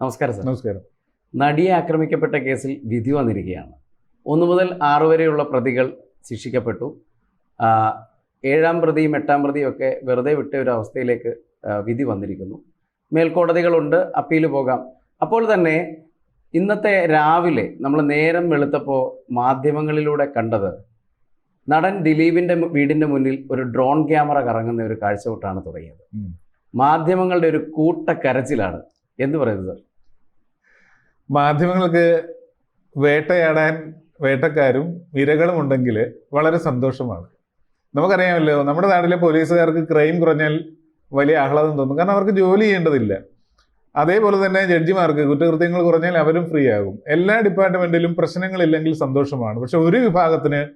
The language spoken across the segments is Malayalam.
നമസ്കാരം സാർ. നമസ്കാരം. നടിയെ ആക്രമിക്കപ്പെട്ട കേസിൽ വിധി വന്നിരിക്കുകയാണ്. ഒന്നു മുതൽ ആറു വരെയുള്ള പ്രതികൾ ശിക്ഷിക്കപ്പെട്ടു. ഏഴാം പ്രതിയും എട്ടാം പ്രതിയും ഒക്കെ വെറുതെ വിട്ട ഒരു അവസ്ഥയിലേക്ക് വിധി വന്നിരിക്കുന്നു. മേൽക്കോടതികളുണ്ട് അപ്പീൽ പോകാം. അപ്പോൾ തന്നെ ഇന്നത്തെ രാവിലെ നമ്മൾ നേരം വെളുത്തപ്പോൾ മാധ്യമങ്ങളിലൂടെ കണ്ടത് നടൻ ദിലീപിന്റെ വീടിന്റെ മുന്നിൽ ഒരു ഡ്രോൺ ക്യാമറ കറങ്ങുന്ന ഒരു കാഴ്ചവട്ടാണ് തുടങ്ങിയത്. മാധ്യമങ്ങളുടെ ഒരു കൂട്ടക്കരച്ചിലാണ്. എന്ത് പറയുന്നത് സാർ? മാധ്യമങ്ങൾക്ക് വേട്ടയാടാൻ വേട്ടക്കാരും ഇരകളും ഉണ്ടെങ്കിൽ വളരെ സന്തോഷമാണ്. നമുക്കറിയാമല്ലോ നമ്മുടെ നാട്ടിലെ പോലീസുകാർക്ക് ക്രൈം കുറഞ്ഞാൽ വലിയ ആഹ്ലാദം തോന്നും. കാരണം അവർക്ക് ജോലി ചെയ്യേണ്ടതില്ല. അതേപോലെ തന്നെ ജഡ്ജിമാർക്ക് കുറ്റകൃത്യങ്ങൾ കുറഞ്ഞാൽ അവരും ഫ്രീ ആകും. എല്ലാ ഡിപ്പാർട്ട്മെന്റിലും പ്രശ്നങ്ങളില്ലെങ്കിൽ സന്തോഷമാണ്. പക്ഷെ ഒരു വിഭാഗത്തിന്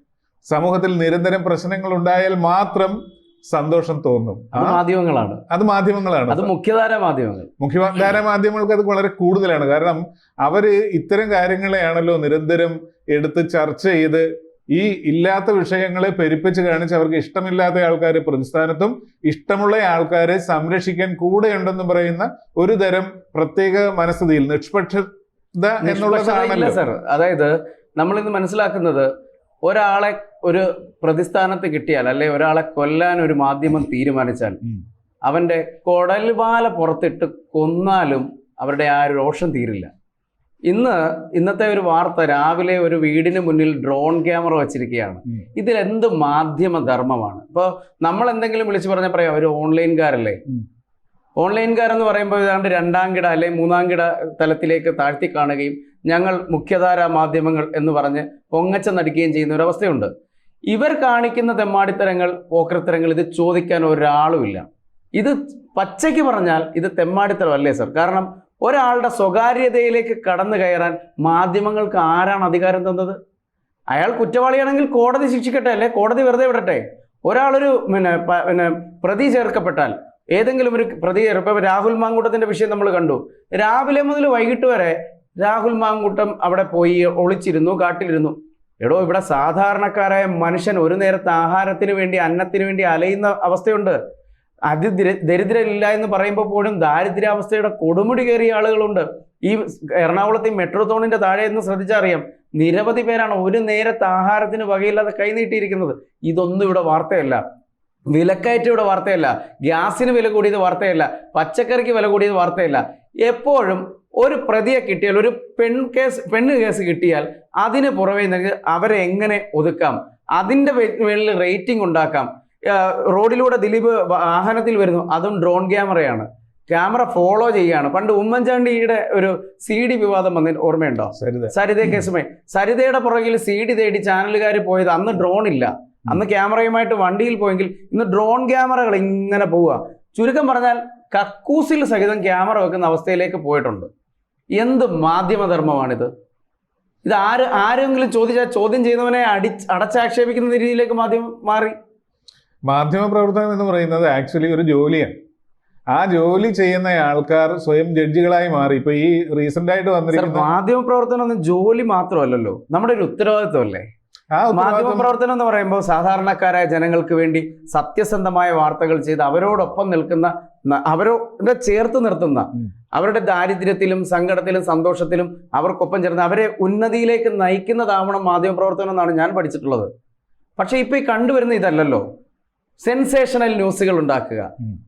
സമൂഹത്തിൽ നിരന്തരം പ്രശ്നങ്ങൾ ഉണ്ടായാൽ മാത്രം സന്തോഷം തോന്നും. അത് മാധ്യമങ്ങളാണ്. അത് മാധ്യമങ്ങളാണ്. അത് മുഖ്യധാര മാധ്യമങ്ങൾ. മുഖ്യധാര മാധ്യമങ്ങൾക്ക് അത് വളരെ കൂടുതലാണ്. കാരണം അവർ ഇത്തരം കാര്യങ്ങളെയാണല്ലോ നിരന്തരം എടുത്ത് ചർച്ച ചെയ്ത് ഈ ഇല്ലാത്ത വിഷയങ്ങളെ പെരുപ്പിച്ച് കാണിച്ച് അവർക്ക് ഇഷ്ടമില്ലാത്ത ആൾക്കാരെ പ്രതിസ്ഥാനത്തും ഇഷ്ടമുള്ള ആൾക്കാരെ സംരക്ഷിക്കാൻ കൂടെയുണ്ടെന്ന് പറയുന്ന ഒരു തരം പ്രത്യേക മനസ്ഥിതിയിൽ നിഷ്പക്ഷത എന്നുള്ളതാണല്ലോ സർ അതായത് നമ്മൾ ഇന്ന് മനസ്സിലാക്കുന്നത് ഒരാളെ ഒരു പ്രതിസ്ഥാനത്ത് കിട്ടിയാൽ അല്ലെ ഒരാളെ കൊല്ലാൻ ഒരു മാധ്യമം തീരുമാനിച്ചാൽ. അവന്റെ കൊടൽവാല പുറത്തിട്ട് കൊന്നാലും അവരുടെ ആ ഒരു രോഷം തീരില്ല. ഇന്ന് ഇന്നത്തെ ഒരു വാർത്ത രാവിലെ ഒരു വീടിന് മുന്നിൽ ഡ്രോൺ ക്യാമറ വച്ചിരിക്കുകയാണ്. ഇതിലെന്ത് മാധ്യമ ധർമ്മമാണ്? ഇപ്പോൾ നമ്മൾ എന്തെങ്കിലും വിളിച്ചു പറഞ്ഞാൽ പറയാം ഒരു ഓൺലൈൻകാരല്ലേ. ഓൺലൈൻകാരെന്ന് പറയുമ്പോൾ ഏതാണ്ട് രണ്ടാം കിട അല്ലെ മൂന്നാം കിട തലത്തിലേക്ക് താഴ്ത്തി കാണുകയും ഞങ്ങൾ മുഖ്യധാര മാധ്യമങ്ങൾ എന്ന് പറഞ്ഞ് പൊങ്ങച്ച നടിക്കുകയും ചെയ്യുന്ന ഒരു അവസ്ഥയുണ്ട് ഇവർ കാണിക്കുന്ന തെമ്മാടിത്തരങ്ങൾ പോക്കരത്തരങ്ങൾ ഇത് ചോദിക്കാൻ ഒരാളുമില്ല. ഇത് പച്ചയ്ക്ക് പറഞ്ഞാൽ ഇത് തെമ്മാടിത്തരമല്ലേ സർ? കാരണം ഒരാളുടെ സ്വകാര്യതയിലേക്ക് കടന്നു കയറാൻ മാധ്യമങ്ങൾക്ക് ആരാണ് അധികാരം തന്നത്? അയാൾ കുറ്റവാളിയാണെങ്കിൽ കോടതി ശിക്ഷിക്കട്ടെ അല്ലെ? കോടതി വെറുതെ വിടട്ടെ. ഒരാളൊരു പിന്നെ പിന്നെ പ്രതി ചേർക്കപ്പെട്ടാൽ ഏതെങ്കിലും ഒരു പ്രതി ഇപ്പം രാഹുൽ മാങ്കൂട്ടത്തിന്റെ വിഷയം നമ്മൾ കണ്ടു. രാവിലെ മുതൽ വൈകിട്ട് വരെ രാഹുൽ മാങ്കുട്ടം അവിടെ പോയി ഒളിച്ചിരുന്നു കാട്ടിലിരുന്നു. എടോ ഇവിടെ സാധാരണക്കാരായ മനുഷ്യൻ ഒരു നേരത്തെ ആഹാരത്തിന് വേണ്ടി അന്നത്തിന് വേണ്ടി അലയുന്ന അവസ്ഥയുണ്ട്. അതി ദരി- ദരിദ്രരില്ല എന്ന് പറയുമ്പോൾ പോലും ദാരിദ്ര്യാവസ്ഥയുടെ കൊടുമുടി കയറിയ ആളുകളുണ്ട്. ഈ എറണാകുളത്തെ ഈ മെട്രോ ടൗണിന്റെ താഴെ എന്ന് ശ്രദ്ധിച്ചറിയാം. നിരവധി പേരാണ് ഒരു നേരത്തെ ആഹാരത്തിന് വകയില്ലാതെ കൈനീട്ടിയിരിക്കുന്നത് ഇതൊന്നും ഇവിടെ വാർത്തയല്ല. വിലക്കയറ്റം ഇവിടെ വാർത്തയല്ല. ഗ്യാസിന് വില കൂടിയത് വാർത്തയല്ല. പച്ചക്കറിക്ക് വില കൂടിയത് വാർത്തയല്ല. എപ്പോഴും ഒരു പ്രതിയെ കിട്ടിയാൽ ഒരു പെൺ കേസ് പെണ്ണ് കേസ് കിട്ടിയാൽ അതിന് പുറമേ നിങ്ങൾക്ക് അവരെ എങ്ങനെ ഒതുക്കാം? അതിന്റെ മേളിൽ റേറ്റിംഗ് ഉണ്ടാക്കാം. റോഡിലൂടെ ദിലീപ് വാഹനത്തിൽ വരുന്നു. അതും ഡ്രോൺ ക്യാമറയാണ് ക്യാമറ ഫോളോ ചെയ്യാണ് പണ്ട് ഉമ്മൻചാണ്ടിയുടെ ഒരു സി ഡി വിവാദം വന്നതിന് ഓർമ്മയുണ്ടോ? സരിത. സരിത കേസുമായി. സരിതയുടെ പുറകിൽ സി ഡി തേടി ചാനലുകാർ പോയത് അന്ന് ഡ്രോൺ ഇല്ല. അന്ന് ക്യാമറയുമായിട്ട് വണ്ടിയിൽ പോയെങ്കിൽ ഇന്ന് ഡ്രോൺ ക്യാമറകൾ ഇങ്ങനെ പോവുക. ചുരുക്കം പറഞ്ഞാൽ കക്കൂസിൽ സഹിതം ക്യാമറ വെക്കുന്ന അവസ്ഥയിലേക്ക് പോയിട്ടുണ്ട്. എന്ത് മാധ്യമധർമ്മമാണിത്? ഇത് ആര് ആരെങ്കിലും ചോദിച്ചാൽ ചോദ്യം ചെയ്യുന്നവനെ അടി അടച്ചാക്ഷേപിക്കുന്ന രീതിയിലേക്ക് മാധ്യമം മാറി. മാധ്യമ പ്രവർത്തനം എന്ന് പറയുന്നത് ആക്ച്വലി ഒരു ജോലിയാണ്. ആ ജോലി ചെയ്യുന്ന ആൾക്കാർ സ്വയം ജഡ്ജികളായി മാറി. ഇപ്പൊ ഈ റീസെന്റ് ആയിട്ട് വന്നിരിക്കുന്ന മാധ്യമ പ്രവർത്തനം ഒന്നും ജോലി മാത്രമല്ലല്ലോ നമ്മുടെ ഒരു ഉത്തരവാദിത്വമല്ലേ ആ മാധ്യമ പ്രവർത്തനം എന്ന് പറയുമ്പോൾ സാധാരണക്കാരായ ജനങ്ങൾക്ക് വേണ്ടി സത്യസന്ധമായ വാർത്തകൾ ചെയ്ത് അവരോടൊപ്പം നിൽക്കുന്ന അവരോടെ അവരോട് ചേർത്ത് നിർത്തുന്ന അവരുടെ ദാരിദ്ര്യത്തിലും സങ്കടത്തിലും സന്തോഷത്തിലും അവർക്കൊപ്പം ചേർന്ന് അവരെ ഉന്നതിയിലേക്ക് നയിക്കുന്നതാവണം മാധ്യമ പ്രവർത്തനം എന്നാണ് ഞാൻ പഠിച്ചിട്ടുള്ളത്. പക്ഷേ ഇപ്പൊ ഈ കണ്ടുവരുന്ന ഇതല്ലല്ലോ. സെൻസേഷണൽ ന്യൂസുകൾ ഉണ്ടാക്കുക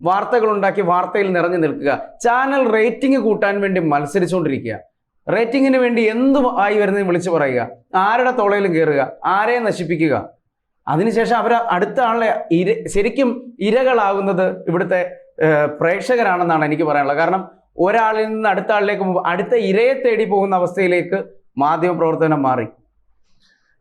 വാർത്തകൾ ഉണ്ടാക്കി വാർത്തയിൽ നിറഞ്ഞു നിൽക്കുക ചാനൽ റേറ്റിംഗ് കൂട്ടാൻ വേണ്ടി മത്സരിച്ചുകൊണ്ടിരിക്കുക. റേറ്റിംഗിന് വേണ്ടി എന്തും ആയി വരുന്നതും വിളിച്ചു പറയുക. ആരുടെ തോളയിലും കയറുക. ആരെ നശിപ്പിക്കുക. അതിനുശേഷം അവർ അടുത്ത ആളെ ഇര ശരിക്കും ഇരകളാകുന്നത് ഇവിടുത്തെ പ്രേക്ഷകരാണെന്നാണ് എനിക്ക് പറയാനുള്ളത്. കാരണം ഒരാളിൽ നിന്ന് അടുത്ത ആളിലേക്ക് അടുത്ത ഇരയെ തേടി പോകുന്ന അവസ്ഥയിലേക്ക് മാധ്യമപ്രവർത്തനം മാറി.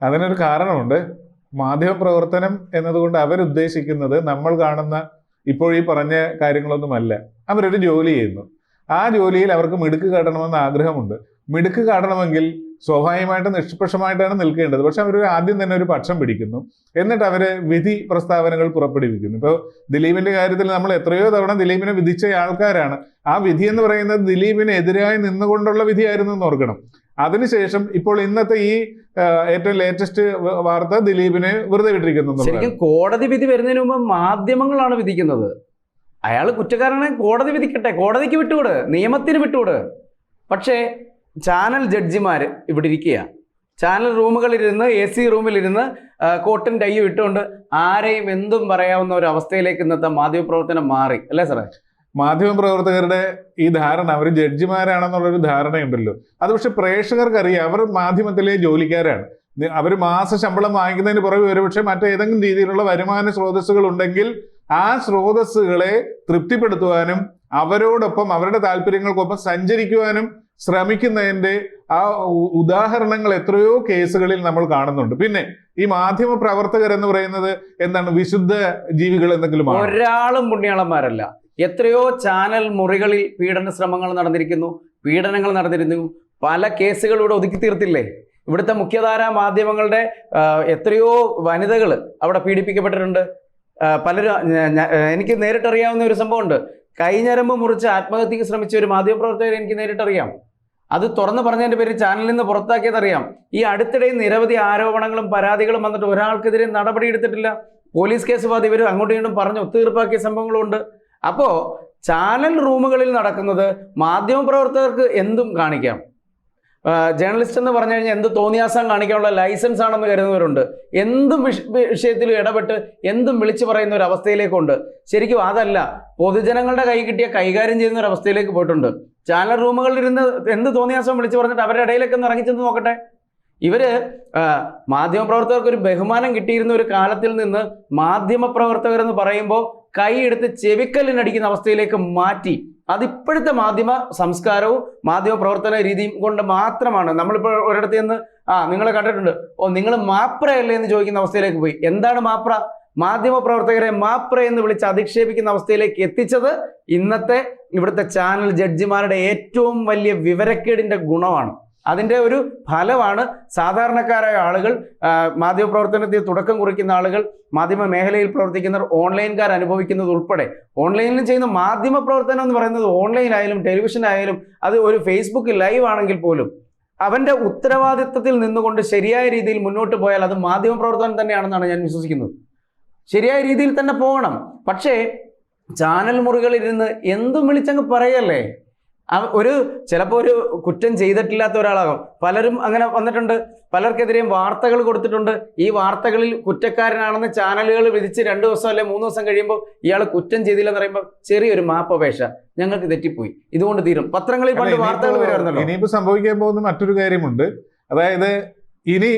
അതിനൊരു കാരണമുണ്ട്. മാധ്യമപ്രവർത്തനം എന്നതുകൊണ്ട് അവരുദ്ദേശിക്കുന്നത് നമ്മൾ കാണുന്ന ഇപ്പോൾ ഈ പറഞ്ഞ കാര്യങ്ങളൊന്നുമല്ല. അവരൊരു ജോലി ചെയ്യുന്നു. ആ ജോലിയിൽ അവർക്ക് മിടുക്ക് കാട്ടണമെന്ന് ആഗ്രഹമുണ്ട്. മിടുക്ക് കാണണമെങ്കിൽ സ്വാഭാവികമായിട്ടും നിഷ്പക്ഷമായിട്ടാണ് നിൽക്കേണ്ടത്. പക്ഷെ അവർ ആദ്യം തന്നെ ഒരു പക്ഷം പിടിക്കുന്നു. എന്നിട്ട് അവർ വിധി പ്രസ്താവനകൾ പുറപ്പെടുവിക്കുന്നു. ഇപ്പോൾ ദിലീപിന്റെ കാര്യത്തിൽ നമ്മൾ എത്രയോ തവണ ദിലീപിനെ വിധിച്ച ആൾക്കാരാണ്. ആ വിധി എന്ന് പറയുന്നത് ദിലീപിന് എതിരായി നിന്നുകൊണ്ടുള്ള വിധിയായിരുന്നു എന്ന് ഓർക്കണം. അതിനുശേഷം ഇപ്പോൾ ഇന്നത്തെ ഈ ഏറ്റവും ലേറ്റസ്റ്റ് വാർത്ത ദിലീപിനെ വെറുതെ വിട്ടിരിക്കുന്നു ശരിക്കും കോടതി വിധി വരുന്നതിന് മുമ്പ് മാധ്യമങ്ങളാണ് വിധിക്കുന്നത്. അയാൾ കുറ്റക്കാരനെ കോടതി വിധിക്കട്ടെ. കോടതിക്ക് വിട്ടുവിട് നിയമത്തിന് വിട്ടുവിട് പക്ഷേ ചാനൽ ജഡ്ജിമാർ ഇവിടെ ഇരിക്കുക ചാനൽ റൂമുകളിലിരുന്ന് എ സി റൂമിലിരുന്ന് കോട്ടൻ ടൈ ഇട്ടുകൊണ്ട് ആരെയും എന്തും പറയാവുന്ന ഒരു അവസ്ഥയിലേക്ക് ഇന്നത്തെ മാധ്യമപ്രവർത്തനം മാറി. അല്ലേ സാറേ? മാധ്യമപ്രവർത്തകരുടെ ഈ ധാരണ അവർ ജഡ്ജിമാരാണെന്നുള്ളൊരു ധാരണയുണ്ടല്ലോ. അത് പക്ഷെ പ്രേക്ഷകർക്ക് അറിയാം അവർ മാധ്യമത്തിലെ ജോലിക്കാരാണ്. അവർ മാസ ശമ്പളം വാങ്ങിക്കുന്നതിന് പുറകെ ഒരുപക്ഷെ മറ്റേതെങ്കിലും രീതിയിലുള്ള വരുമാന സ്രോതസ്സുകൾ ഉണ്ടെങ്കിൽ ആ സ്രോതസ്സുകളെ തൃപ്തിപ്പെടുത്തുവാനും അവരോടൊപ്പം അവരുടെ താല്പര്യങ്ങൾക്കൊപ്പം സഞ്ചരിക്കുവാനും ശ്രമിക്കുന്നതിന്റെ ആ ഉദാഹരണങ്ങൾ എത്രയോ കേസുകളിൽ നമ്മൾ കാണുന്നുണ്ട്. പിന്നെ ഈ മാധ്യമ പ്രവർത്തകർ എന്ന് പറയുന്നത് എന്താണ്? വിശുദ്ധ ജീവികൾ എന്തെങ്കിലും ഒരാളും പുണ്യാളന്മാരല്ല. എത്രയോ ചാനൽ മുറികളിൽ പീഡന ശ്രമങ്ങൾ നടന്നിരിക്കുന്നു. പീഡനങ്ങൾ നടന്നിരുന്നു. പല കേസുകളിലൂടെ ഒതുക്കി തീർത്തില്ലേ? ഇവിടുത്തെ മുഖ്യധാര മാധ്യമങ്ങളുടെ എത്രയോ വനിതകൾ അവിടെ പീഡിപ്പിക്കപ്പെട്ടിട്ടുണ്ട്. പലരും എനിക്ക് നേരിട്ടറിയാവുന്ന ഒരു സംഭവമുണ്ട്. കൈഞ്ഞരമ്പ് മുറിച്ച് ആത്മഹത്യക്ക് ശ്രമിച്ച ഒരു മാധ്യമപ്രവർത്തകരെ എനിക്ക് നേരിട്ടറിയാം. അത് തുറന്നു പറഞ്ഞതിന്റെ പേരിൽ ചാനലിൽ നിന്ന് പുറത്താക്കിയതറിയാം. ഈ അടുത്തിടെ നിരവധി ആരോപണങ്ങളും പരാതികളും വന്നിട്ട് ഒരാൾക്കെതിരെ നടപടി എടുത്തിട്ടില്ല. പോലീസ് കേസ് വാദി ഇവർ അങ്ങോട്ടും ഇങ്ങോട്ടും പറഞ്ഞ്. ഒത്തുതീർപ്പാക്കിയ സംഭവങ്ങളുണ്ട് അപ്പോൾ ചാനൽ റൂമുകളിൽ നടക്കുന്നത് മാധ്യമപ്രവർത്തകർക്ക് എന്തും കാണിക്കാം. ജേർണലിസ്റ്റ് എന്ന് പറഞ്ഞു കഴിഞ്ഞാൽ എന്ത് തോന്നിയാസം കാണിക്കാനുള്ള ലൈസൻസ് ആണെന്ന് കരുതുന്നവരുണ്ട്. എന്തും വിഷയത്തിൽ ഇടപെട്ട് എന്തും വിളിച്ചു പറയുന്ന ഒരു അവസ്ഥയിലേക്കുണ്ട്. ശരിക്കും അതല്ല പൊതുജനങ്ങളുടെ കൈ കിട്ടിയ കൈകാര്യം ചെയ്യുന്ന ഒരു അവസ്ഥയിലേക്ക് പോയിട്ടുണ്ട്. ചാനൽ റൂമുകളിൽ ഇരുന്ന് എന്ത് തോന്നിയാസം വിളിച്ചു പറഞ്ഞിട്ട് അവരുടെ ഇടയിലൊക്കെ ഒന്ന് ഇറങ്ങിച്ചെന്ന് നോക്കട്ടെ. ഇവർ മാധ്യമപ്രവർത്തകർക്ക് ഒരു ബഹുമാനം കിട്ടിയിരുന്ന ഒരു കാലത്തിൽ നിന്ന് മാധ്യമപ്രവർത്തകർ എന്ന് പറയുമ്പോൾ കൈയെടുത്ത് ചെവിക്കല്ലിനടിക്കുന്ന അവസ്ഥയിലേക്ക് മാറ്റി അതിപ്പോഴത്തെ മാധ്യമ സംസ്കാരവും മാധ്യമ പ്രവർത്തന രീതിയും കൊണ്ട് മാത്രമാണ് നമ്മളിപ്പോൾ ഒരിടത്ത് നിന്ന് ആ നിങ്ങളെ കണ്ടിട്ടുണ്ട്. ഓ നിങ്ങൾ മാപ്രയല്ലേ എന്ന് ചോദിക്കുന്ന അവസ്ഥയിലേക്ക് പോയി. എന്താണ് മാപ്ര? മാധ്യമ പ്രവർത്തകരെ മാപ്ര എന്ന് വിളിച്ച് അധിക്ഷേപിക്കുന്ന അവസ്ഥയിലേക്ക് എത്തിച്ചത് ഇന്നത്തെ ഇവിടുത്തെ ചാനൽ ജഡ്ജിമാരുടെ ഏറ്റവും വലിയ വിവരക്കേടിന്റെ ഗുണമാണ്. അതിന്റെ ഒരു ഫലമാണ് സാധാരണക്കാരായ ആളുകൾ മാധ്യമപ്രവർത്തനത്തിൽ തുടക്കം കുറിക്കുന്ന ആളുകൾ മാധ്യമ മേഖലയിൽ പ്രവർത്തിക്കുന്നവർ ഓൺലൈൻകാർ അനുഭവിക്കുന്നത് ഉൾപ്പെടെ. ഓൺലൈനിൽ ചെയ്യുന്ന മാധ്യമ പ്രവർത്തനം എന്ന് പറയുന്നത് ഓൺലൈൻ ആയാലും ടെലിവിഷൻ ആയാലും അത് ഒരു ഫേസ്ബുക്ക് ലൈവ് ആണെങ്കിൽ പോലും അവന്റെ ഉത്തരവാദിത്തത്തിൽ നിന്നുകൊണ്ട് ശരിയായ രീതിയിൽ മുന്നോട്ട് പോയാൽ അത് മാധ്യമ പ്രവർത്തനം തന്നെയാണെന്നാണ് ഞാൻ വിശ്വസിക്കുന്നത്. ശരിയായ രീതിയിൽ തന്നെ പോകണം. പക്ഷേ ചാനൽ മുറികളിൽ ഇരുന്ന് എന്തും വിളിച്ചങ്ങ് പറയല്ലേ? ഒരു ചിലപ്പോൾ ഒരു കുറ്റം ചെയ്തിട്ടില്ലാത്ത ഒരാളാകും. പലരും അങ്ങനെ വന്നിട്ടുണ്ട്. പലർക്കെതിരെയും വാർത്തകൾ കൊടുത്തിട്ടുണ്ട്. ഈ വാർത്തകളിൽ കുറ്റക്കാരനാണെന്ന് ചാനലുകൾ വിധിച്ച് രണ്ട് ദിവസം അല്ലെ മൂന്ന് ദിവസം കഴിയുമ്പോൾ ഇയാൾ കുറ്റം ചെയ്തില്ലെന്ന് പറയുമ്പോൾ ചെറിയൊരു മാപ്പപേക്ഷ ഞങ്ങൾക്ക് തെറ്റിപ്പോയി. ഇതുകൊണ്ട് തീരും. പത്രങ്ങളിൽ പണ്ട് വാർത്തകൾ വരുമായിരുന്നല്ലോ. ഇനിയിപ്പോ സംഭവിക്കാൻ പോകുന്ന മറ്റൊരു കാര്യമുണ്ട്. അതായത് ഇനി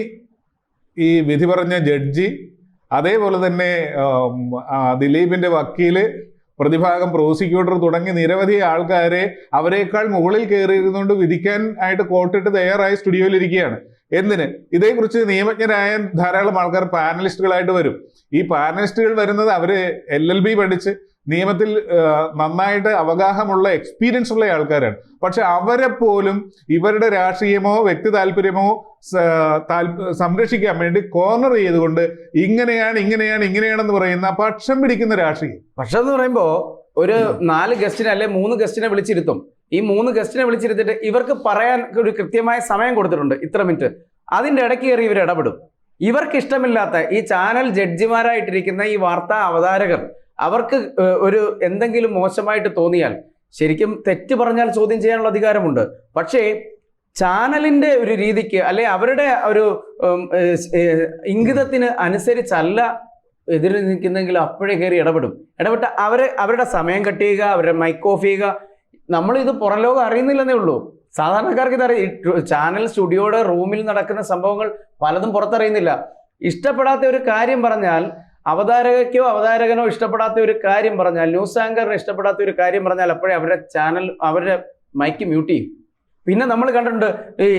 ഈ വിധി പറഞ്ഞ ജഡ്ജി അതേപോലെ തന്നെ ദിലീപിന്റെ വക്കീൽ പ്രതിഭാഗം പ്രോസിക്യൂട്ടർ തുടങ്ങി നിരവധി ആൾക്കാരെ അവരെക്കാൾ മുകളിൽ കയറിയിരുന്നുകൊണ്ട് വിധിക്കാൻ ആയിട്ട് കോട്ടിട്ട് തയ്യാറായി സ്റ്റുഡിയോയിൽ ഇരിക്കുകയാണ്. എന്തിന്? ഇതേക്കുറിച്ച് നിയമജ്ഞരായ ധാരാളം ആൾക്കാർ പാനലിസ്റ്റുകളായിട്ട് വരും. ഈ പാനലിസ്റ്റുകൾ വരുന്നത് അവർ എൽ എൽ ബി പഠിച്ച് നിയമത്തിൽ നന്നായിട്ട് അവഗാഹമുള്ള എക്സ്പീരിയൻസ് ഉള്ള ആൾക്കാരാണ്. പക്ഷെ അവരെ പോലും ഇവരുടെ രാഷ്ട്രീയമോ വ്യക്തി താല്പര്യമോ സംരക്ഷിക്കാൻ വേണ്ടി കോർണർ ചെയ്തുകൊണ്ട് ഇങ്ങനെയാണ് ഇങ്ങനെയാണ് ഇങ്ങനെയാണെന്ന് പറയുന്ന പക്ഷം പിടിക്കുന്ന രാഷ്ട്രീയം. പക്ഷെ എന്ന് പറയുമ്പോൾ ഒരു നാല് ഗസ്റ്റിനെ അല്ലെ മൂന്ന് ഗസ്റ്റിനെ വിളിച്ചിരുത്തും. ഈ മൂന്ന് ഗസ്റ്റിനെ വിളിച്ചിരുത്തിട്ട് ഇവർക്ക് പറയാൻ ഒരു കൃത്യമായ സമയം കൊടുത്തിട്ടുണ്ട്. ഇത്ര മിനിറ്റ്. അതിന്റെ ഇടയ്ക്ക് കയറി ഇവർ ഇടപെടും. ഇവർക്ക് ഇഷ്ടമില്ലാത്ത ഈ ചാനൽ ജഡ്ജിമാരായിട്ടിരിക്കുന്ന ഈ വാർത്താ അവതാരകർ അവർക്ക് ഒരു എന്തെങ്കിലും മോശമായിട്ട് തോന്നിയാൽ ശരിക്കും തെറ്റ് പറഞ്ഞാൽ ചോദ്യം ചെയ്യാനുള്ള അധികാരമുണ്ട്. പക്ഷേ ചാനലിന്റെ ഒരു രീതിക്ക് അല്ലെ അവരുടെ ഒരു ഇംഗിതത്തിന് അനുസരിച്ചല്ല എതിര് നിൽക്കുന്നെങ്കിൽ അപ്പോഴേ കയറി ഇടപെടും. ഇടപെട്ട് അവരെ അവരുടെ സമയം കട്ട് ചെയ്യുക അവരുടെ മൈക്ക് ഓഫ് ചെയ്യുക. നമ്മൾ ഇത് പുറം ലോകം അറിയുന്നില്ലെന്നേ ഉള്ളൂ. സാധാരണക്കാർക്ക് ഇത് അറിയാം ചാനൽ സ്റ്റുഡിയോയുടെ റൂമിൽ നടക്കുന്ന സംഭവങ്ങൾ പലതും പുറത്തറിയുന്നില്ല. ഇഷ്ടപ്പെടാത്ത ഒരു കാര്യം പറഞ്ഞാൽ അവതാരകയ്ക്കോ അവതാരകനോ ഇഷ്ടപ്പെടാത്ത ഒരു കാര്യം പറഞ്ഞാൽ ന്യൂസ് ആങ്കറിന് ഇഷ്ടപ്പെടാത്ത ഒരു കാര്യം പറഞ്ഞാൽ അപ്പോഴേ അവരുടെ ചാനൽ അവരുടെ മൈക്ക് മ്യൂട്ട് ചെയ്യും. പിന്നെ നമ്മൾ കണ്ടിട്ടുണ്ട് ഈ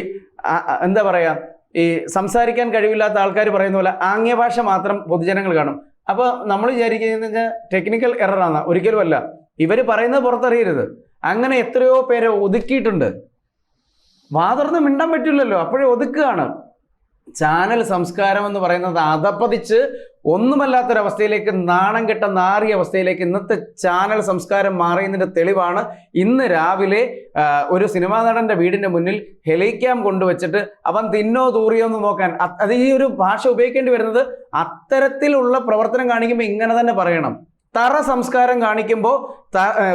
എന്താ പറയാ ഈ സംസാരിക്കാൻ കഴിവില്ലാത്ത ആൾക്കാർ പറയുന്ന പോലെ ആംഗ്യ ഭാഷ മാത്രം പൊതുജനങ്ങൾ കാണും. അപ്പോൾ നമ്മൾ വിചാരിക്കുന്നത് ടെക്നിക്കൽ എററാണ് ഒരിക്കലും അല്ല. ഇവർ പറയുന്നത് പുറത്തറിയരുത്. അങ്ങനെ എത്രയോ പേരെ ഒതുക്കിയിട്ടുണ്ട്. വാതർന്ന് മിണ്ടാൻ പറ്റില്ലല്ലോ അപ്പോഴേ ഒതുക്കുകയാണ്. ചാനൽ സംസ്കാരം എന്ന് പറയുന്നത് അതപ്പതിച്ച് ഒന്നുമല്ലാത്തൊരവസ്ഥയിലേക്ക് നാണം കെട്ട നാറിയ അവസ്ഥയിലേക്ക് ഇന്നത്തെ ചാനൽ സംസ്കാരം മാറിയതിന്റെ തെളിവാണ് ഇന്ന് രാവിലെ ഒരു സിനിമാ നടന്റെ വീടിന്റെ മുന്നിൽ ഹെലിക്യാം കൊണ്ടുവച്ചിട്ട് അവൻ തിന്നോ തൂറിയോ എന്ന് നോക്കാൻ അത് ഈ ഒരു ഭാഷ ഉപയോഗിക്കേണ്ടി വരുന്നത് അത്തരത്തിലുള്ള പ്രവർത്തനം കാണിക്കുമ്പോൾ ഇങ്ങനെ തന്നെ പറയണം. തറ സംസ്കാരം കാണിക്കുമ്പോൾ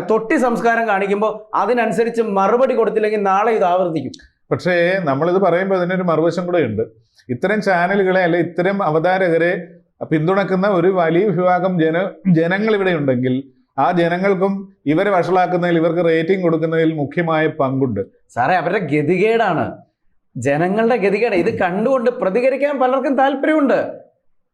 തൊട്ടി സംസ്കാരം കാണിക്കുമ്പോൾ അതിനനുസരിച്ച് മറുപടി കൊടുത്തില്ലെങ്കിൽ നാളെ ഇത് ആവർത്തിക്കും. പക്ഷേ നമ്മളിത് പറയുമ്പോൾ അതിനൊരു മറുവശം കൂടെ ഉണ്ട്. ഇത്തരം ചാനലുകളെ അല്ലെ ഇത്തരം അവതാരകരെ പിന്തുണക്കുന്ന ഒരു വലിയ വിഭാഗം ജന ജനങ്ങൾ ഇവിടെ ഉണ്ടെങ്കിൽ ആ ജനങ്ങൾക്കും ഇവരെ വഷളാക്കുന്നതിൽ ഇവർക്ക് റേറ്റിംഗ് കൊടുക്കുന്നതിൽ മുഖ്യമായ പങ്കുണ്ട്. സാറേ അവരുടെ ഗതികേടാണ്. ജനങ്ങളുടെ ഗതികേട്. ഇത് കണ്ടുകൊണ്ട് പ്രതികരിക്കാൻ പലർക്കും താല്പര്യമുണ്ട്.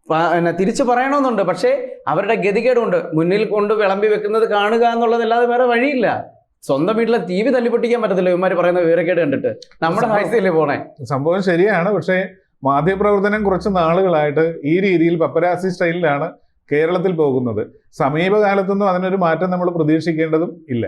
പിന്നെ തിരിച്ചു പറയണമെന്നുണ്ട്. പക്ഷേ അവരുടെ ഗതികേടുണ്ട്. മുന്നിൽ കൊണ്ട് വിളമ്പി വെക്കുന്നത് കാണുക എന്നുള്ളതല്ലാതെ വേറെ വഴിയില്ല. സ്വന്തം വീട്ടിലെ ടി വി തല്ലിപ്പൊട്ടിക്കാൻ പറ്റത്തില്ല. ഇവന്മാർ പറയുന്ന വിവരക്കേട് കണ്ടിട്ട്. നമ്മുടെ വയസ്സിലേ പോണേ? സംഭവം ശരിയാണ്. പക്ഷേ മാധ്യമപ്രവർത്തനം കുറച്ച് നാളുകളായിട്ട് ഈ രീതിയിൽ പപ്പരാസി സ്റ്റൈലിലാണ് കേരളത്തിൽ പോകുന്നത്. സമീപകാലത്തൊന്നും അതിനൊരു മാറ്റം നമ്മൾ പ്രതീക്ഷിക്കേണ്ടതും ഇല്ല.